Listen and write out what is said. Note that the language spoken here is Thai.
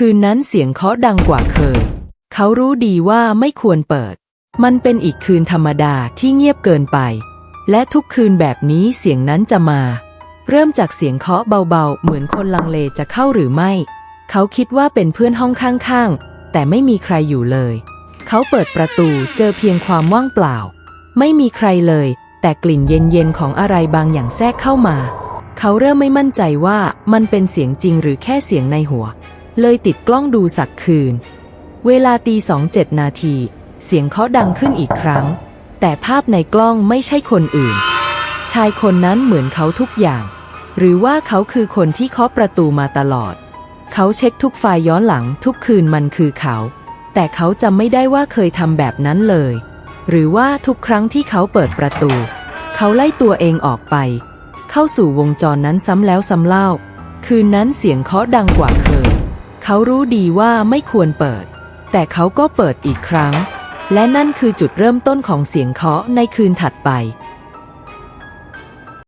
คืนนั้นเสียงเคาะดังกว่าเคย เขารู้ดีว่าไม่ควรเปิด มันเป็นอีกคืนธรรมดาที่เงียบเกินไป และทุกคืนแบบนี้เสียงนั้นจะมา เริ่มจากเสียงเคาะเบาๆ เหมือนคนลังเลจะเข้าหรือไม่ เขาคิดว่าเป็นเพื่อนห้องข้างๆ แต่ไม่มีใครอยู่เลย เขาเปิดประตูเจอเพียงความว่างเปล่า ไม่มีใครเลย แต่กลิ่นเย็นๆของอะไรบางอย่างแทรกเข้ามา เขาเริ่มไม่มั่นใจว่ามันเป็นเสียงจริงหรือแค่เสียงในหัว เลยติดกล้องดูสักคืน เวลาตีสองเจ็ดนาที เสียงเคาะดังขึ้นอีกครั้ง แต่ภาพในกล้องไม่ใช่คนอื่น ชายคนนั้นเหมือนเขาทุกอย่าง หรือว่าเขาคือคนที่เคาะประตูมาตลอด เขาเช็คทุกไฟล์ย้อนหลังทุกคืนมันคือเขา แต่เขาจำไม่ได้ว่าเคยทำแบบนั้นเลย หรือว่าทุกครั้งที่เขาเปิดประตู เขาไล่ตัวเองออกไป เข้าสู่วงจรนั้นซ้ำแล้วซ้ำเล่า คืนนั้นเสียงเคาะดังกว่าเคย เขารู้ดีว่าไม่ควรเปิด แต่เขาก็เปิดอีกครั้ง และนั่นคือจุดเริ่มต้นของเสียงเคาะในคืนถัดไป